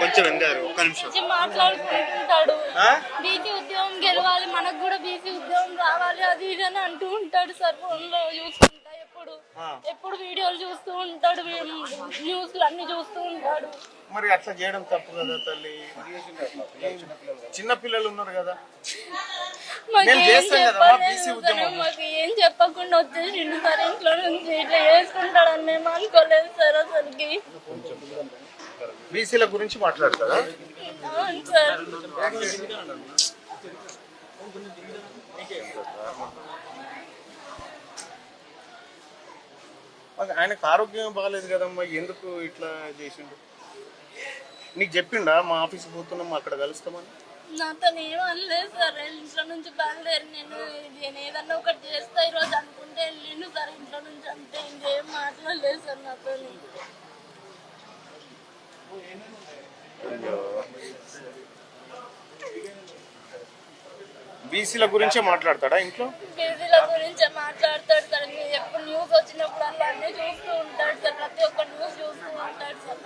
కొంచెం ఎందారు నిమిషం. మాట్లాడుకుంటుంటాడు? బీసీ ఉద్యోగం గెలవాలి మనకు కూడా బీసీ ఉద్యోగం రావాలి అది ఇది అని అంటూ ఉంటాడు సార్ ఫోన్లో చూస్తుంటా ఎప్పుడు. ఎప్పుడు వీడియోలు చూస్తూ ఉంటాడు న్యూస్ అన్ని చూస్తూ ఉంటాడు. మరి అట్లా చేయడం తప్పు కదా తల్లి? చిన్న పిల్లలు ఉన్నారు కదా. ఏం. మాకు చెప్పకుండా వచ్చేసిండు సార్ ఇంట్లో నుంచి ఇట్లా చేసుకుంటాడని మేము అనుకోలేదు సార్ అసలుకి. బీసీల గురించి మాట్లాడతారా? ఆయనకు ఆరోగ్యం బాగాలేదు కదమ్మా ఎందుకు ఇట్లా చేసిండు? నీకు చెప్పిండా మా ఆఫీస్ పోతున్నాం అక్కడ కలుస్తామని? నాతో ఏం అనలేదు సార్ ఇంట్లో నుంచి బయలుదేరి నేను నేను ఏదన్నా ఒకటి చేస్తా ఈరోజు అనుకుంటే వెళ్ళిండు సార్ ఇంట్లో నుంచి అంతే ఇంకేం మాట్లాడలేదు సార్ నాతో బీసీల గురించే మాట్లాడతాడా ఇంట్లో? బీసీల గురించి మాట్లాడతాడు సార్. మీరు ఎప్పుడు న్యూస్ వచ్చినప్పుడు అలా అన్నీ చూస్తూ ఉంటాడు సార్. ప్రతి ఒక్క న్యూస్ చూస్తూ ఉంటాడు సార్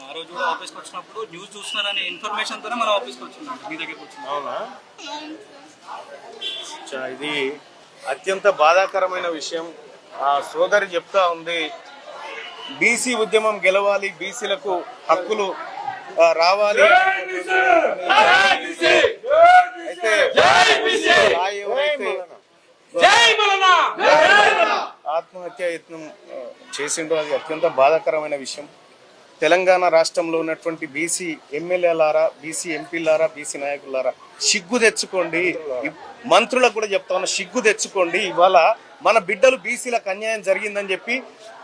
ఆ రోజు కూడా ఆఫీస్కి వచ్చినప్పుడు న్యూస్ చూస్తున్నారనే ఇన్ఫర్మేషన్ తోనే మనం ఆఫీస్కి వచ్చినాం. మీ దగ్గరికి వచ్చినాం. అవునా? ఇది అత్యంత బాధాకరమైన విషయం. సోదరి చెప్తా ఉంది బీసీ ఉద్యమం గెలవాలి బీసీలకు హక్కులు రావాలి. అయితే ఎవరైతే ఆత్మహత్య యత్నం చేసిండో అది అత్యంత బాధాకరమైన విషయం. తెలంగాణ రాష్ట్రంలో ఉన్నటువంటి బీసీ ఎమ్మెల్యేలారా బీసీ ఎంపీలారా బీసీ నాయకులారా సిగ్గు తెచ్చుకోండి. మంత్రులకు కూడా చెప్తా ఉన్నా సిగ్గు తెచ్చుకోండి. ఇవాళ మన బిడ్డలు బీసీలకు అన్యాయం జరిగిందని చెప్పి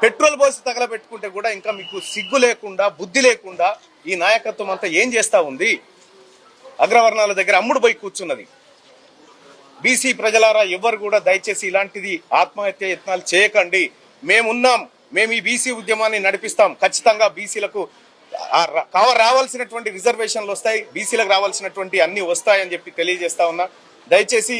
పెట్రోల్ పోసి తగలబెట్టుకుంటే కూడా ఇంకా మీకు సిగ్గు లేకుండా బుద్ధి లేకుండా ఈ నాయకత్వం అంతా ఏం చేస్తా ఉంది? అగ్రవర్ణాల దగ్గర అమ్ముడు పోయి కూర్చున్నది. బీసీ ప్రజలారా ఎవరు కూడా దయచేసి ఇలాంటిది ఆత్మహత్య యత్నాలు చేయకండి. మేమున్నాం మేము ఈ బీసీ ఉద్యమాన్ని నడిపిస్తాం. ఖచ్చితంగా బీసీలకు కావ రావాల్సినటువంటి రిజర్వేషన్లు వస్తాయి బీసీలకు రావాల్సినటువంటి అన్ని వస్తాయని చెప్పి తెలియజేస్తా ఉన్నా. దయచేసి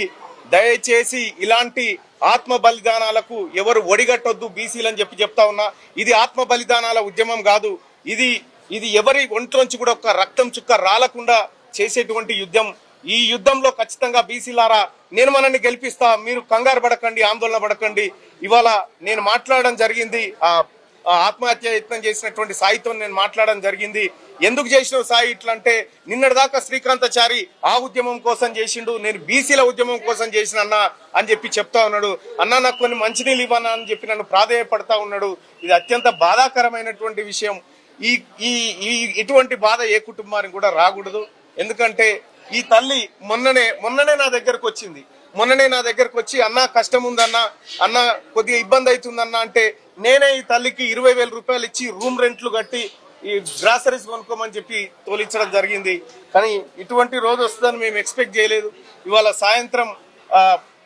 దయచేసి ఇలాంటి ఆత్మ బలిదానాలకు ఎవరు ఒడిగట్టొద్దు బీసీలని చెప్పి చెప్తా ఉన్నా. ఇది ఆత్మ బలిదానాల ఉద్యమం కాదు. ఇది ఇది ఎవరి ఒంట్లోంచి కూడా ఒక రక్తం చుక్క రాలకుండా చేసేటువంటి యుద్ధం. ఈ యుద్ధంలో ఖచ్చితంగా బీసీలారా నేను మనల్ని గెలిపిస్తా మీరు కంగారు పడకండి ఆందోళన పడకండి. ఇవాళ నేను మాట్లాడడం జరిగింది ఆ ఆ ఆత్మహత్య యత్నం చేసినటువంటి సాయితో నేను మాట్లాడడం జరిగింది. ఎందుకు చేసిన సాయి ఇట్లా అంటే నిన్నటిదాకా శ్రీకాంతాచారి ఆ ఉద్యమం కోసం చేసిండు నేను బీసీల ఉద్యమం కోసం చేసిన అన్న అని చెప్పి చెప్తా ఉన్నాడు. అన్న నాకు కొన్ని మంచినీళ్ళు ఇవ్వనా అని చెప్పి నన్ను ప్రాధేయపడతా ఉన్నాడు. ఇది అత్యంత బాధాకరమైనటువంటి విషయం. ఈ ఈ ఈ ఇటువంటి బాధ ఏ కుటుంబానికి కూడా రాకూడదు. ఎందుకంటే ఈ తల్లి మొన్ననే మొన్ననే నా దగ్గరకు వచ్చింది. మొన్ననే నా దగ్గరకు వచ్చి అన్న కష్టం ఉందన్న అన్న కొద్దిగా ఇబ్బంది అవుతుందన్న అంటే నేనే ఈ తల్లికి ఇరవై వేల రూపాయలు ఇచ్చి రూమ్ రెంట్లు కట్టి ఈ గ్రాసరీస్ కొనుక్కోమని చెప్పి తోలించడం జరిగింది. కానీ ఇటువంటి రోజు వస్తుందని మేము ఎక్స్పెక్ట్ చేయలేదు. ఇవాళ సాయంత్రం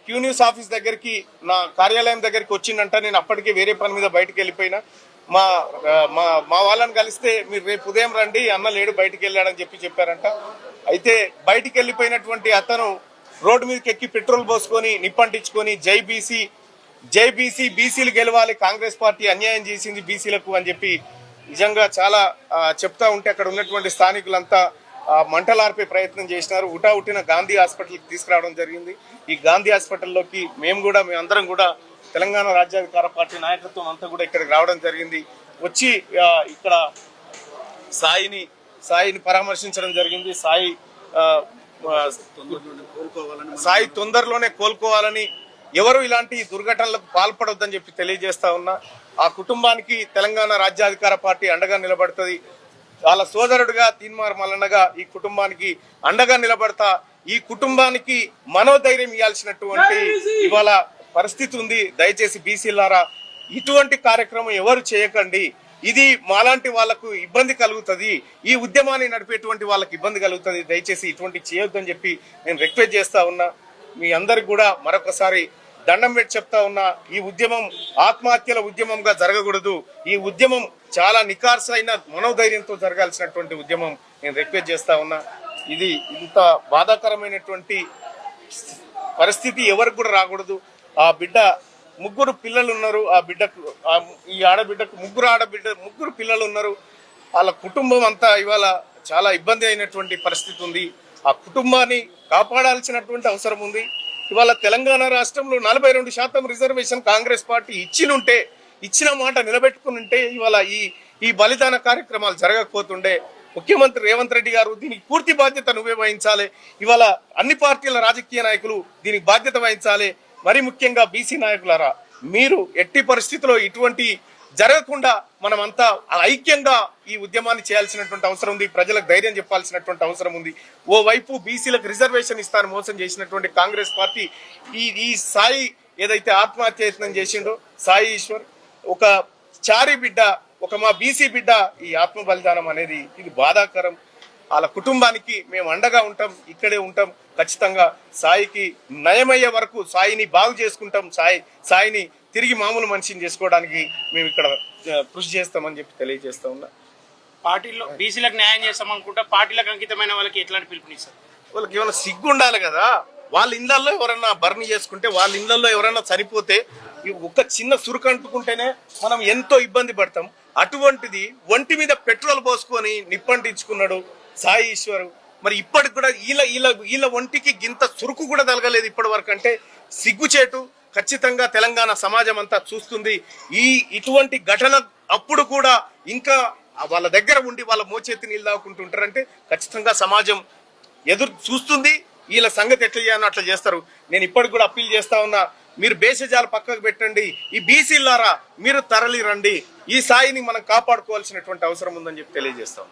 క్యూనియూస్ ఆఫీస్ దగ్గరికి నా కార్యాలయం దగ్గరికి వచ్చిందంట నేను అప్పటికే వేరే పని మీద బయటకు వెళ్ళిపోయినా. మా మా మా వాళ్ళని కలిస్తే మీరు రేపు ఉదయం రండి అన్న లేడు బయటికి వెళ్ళాడని చెప్పి చెప్పారంట. అయితే బయటికి వెళ్ళిపోయినటువంటి అతను రోడ్డు మీదకి ఎక్కి పెట్రోల్ పోసుకొని నిప్పంటించుకొని జైబీసీ జై బీసీ బీసీలు గెలవాలి కాంగ్రెస్ పార్టీ అన్యాయం చేసింది బీసీలకు అని చెప్పి నిజంగా చాలా చెప్తా ఉంటే అక్కడ ఉన్నటువంటి స్థానికులంతా మంటలార్పే ప్రయత్నం చేసినారు. ఉటా ఉట్టిన గాంధీ హాస్పిటల్కి తీసుకురావడం జరిగింది. ఈ గాంధీ హాస్పిటల్లోకి మేము కూడా మేమందరం కూడా తెలంగాణ రాజ్యాధికార పార్టీ నాయకత్వం అంతా కూడా ఇక్కడికి రావడం జరిగింది. వచ్చి ఇక్కడ సాయిని సాయిని పరామర్శించడం జరిగింది. సాయి సాయి తొందరలోనే కోలుకోవాలని ఎవరు ఇలాంటి దుర్ఘటనలకు పాల్పడొద్దని చెప్పి తెలియజేస్తా ఉన్నా. ఆ కుటుంబానికి తెలంగాణ రాజ్యాధికార పార్టీ అండగా నిలబడుతుంది. వాళ్ళ సోదరుడుగా తీన్మార్ మల్లన్నగా ఈ కుటుంబానికి అండగా నిలబడతా ఈ కుటుంబానికి మనోధైర్యం ఇవ్వాల్సినటువంటి ఇవాళ పరిస్థితి ఉంది. దయచేసి బీసీలారా ఇటువంటి కార్యక్రమం ఎవరు చేయకండి. ఇది మాలాంటి వాళ్ళకు ఇబ్బంది కలుగుతుంది. ఈ ఉద్యమాన్ని నడిపేటువంటి వాళ్ళకి ఇబ్బంది కలుగుతుంది. దయచేసి ఇటువంటి చేయొద్దని చెప్పి నేను రిక్వెస్ట్ చేస్తా ఉన్నా. మీ అందరికి కూడా మరొకసారి దండం పెట్టి చెప్తా ఉన్నా ఈ ఉద్యమం ఆత్మహత్యల ఉద్యమంగా జరగకూడదు. ఈ ఉద్యమం చాలా నికార్సైన మనోధైర్యంతో జరగాల్సినటువంటి ఉద్యమం నేను రిక్వెస్ట్ చేస్తా ఉన్నా. ఇది ఇంత బాధాకరమైనటువంటి పరిస్థితి ఎవరికి కూడా రాకూడదు. ఆ బిడ్డ ముగ్గురు పిల్లలు ఉన్నారు. ఆ బిడ్డకు ఈ ఆడబిడ్డకు ముగ్గురు ఆడబిడ్డ ముగ్గురు పిల్లలు ఉన్నారు. వాళ్ళ కుటుంబం అంతా ఇవాళ చాలా ఇబ్బంది అయినటువంటి పరిస్థితి ఉంది. ఆ కుటుంబాన్ని కాపాడాల్సినటువంటి అవసరం ఉంది. ఇవాళ తెలంగాణ రాష్ట్రంలో నలభై రెండు శాతం రిజర్వేషన్ కాంగ్రెస్ పార్టీ ఇచ్చినుంటే ఇచ్చిన మాట నిలబెట్టుకుని ఉంటే ఇవాళ ఈ ఈ బలిదాన కార్యక్రమాలు జరగకపోతుండే. ముఖ్యమంత్రి రేవంత్ రెడ్డి గారు దీనికి పూర్తి బాధ్యత నువ్వే వహించాలి. ఇవాళ అన్ని పార్టీల రాజకీయ నాయకులు దీనికి బాధ్యత వహించాలి. మరి ముఖ్యంగా బీసీ నాయకులారా మీరు ఎట్టి పరిస్థితిలో ఇటువంటి జరగకుండా మనమంతా ఐక్యంగా ఈ ఉద్యమాన్ని చేయాల్సినటువంటి అవసరం ఉంది ప్రజలకు ధైర్యం చెప్పాల్సినటువంటి అవసరం ఉంది. ఓ వైపు బీసీలకు రిజర్వేషన్ ఇస్తాను మోసం చేసినటువంటి కాంగ్రెస్ పార్టీ ఈ ఈ సాయి ఏదైతే ఆత్మహత్య యత్నం చేసిండో సాయి ఈశ్వర్ ఒక చారి బిడ్డ ఒక మా బీసీ బిడ్డ ఈ ఆత్మ బలిదానం అనేది ఇది బాధాకరం. వాళ్ళ కుటుంబానికి మేము అండగా ఉంటాం ఇక్కడే ఉంటాం. ఖచ్చితంగా సాయికి నయమయ్యే వరకు సాయిని బాగు చేసుకుంటాం సాయి సాయిని తిరిగి మామూలు మనిషిని చేసుకోవడానికి మేము ఇక్కడ కృషి చేస్తామని చెప్పి తెలియజేస్తా ఉన్నా. పార్టీలో బీసీలకు న్యాయం చేస్తాం అనుకుంటా పార్టీలకు అంకితమైన వాళ్ళకి ఎట్లాంటి పిలుపునిస్తారు వాళ్ళకి ఏమైనా సిగ్గు ఉండాలి కదా? వాళ్ళ ఇళ్ళల్లో ఎవరన్నా బర్న్ చేసుకుంటే వాళ్ళ ఇళ్ళల్లో ఎవరైనా చనిపోతే ఈ ఒక్క చిన్న సురుకు అంటుకుంటేనే మనం ఎంతో ఇబ్బంది పడతాం. అటువంటిది ఒంటి మీద పెట్రోల్ పోసుకొని నిప్పంటించుకున్నాడు సాయి ఈశ్వరు. మరి ఇప్పటికి కూడా వీళ్ళ వీళ్ళ వీళ్ళ ఒంటికి గింత సురుకు కూడా తగలలేదు ఇప్పటి వరకు అంటే సిగ్గుచేటు ఖచ్చితంగా తెలంగాణ సమాజం అంతా చూస్తుంది. ఈ ఇటువంటి ఘటన అప్పుడు కూడా ఇంకా వాళ్ళ దగ్గర ఉండి వాళ్ళ మోచేతి నీళ్ళు దాక్కుంటుంటారంటే ఖచ్చితంగా సమాజం ఎదురు చూస్తుంది. వీళ్ళ సంగతి ఎట్లా చేయను అట్లా చేస్తారు. నేను ఇప్పటికి కూడా అప్పీల్ చేస్తా ఉన్నా మీరు బేసజాలు పక్కకు పెట్టండి. ఈ బీసీలారా మీరు తరలి రండి ఈ సాయిని మనం కాపాడుకోవాల్సినటువంటి అవసరం ఉందని చెప్పి తెలియజేస్తాం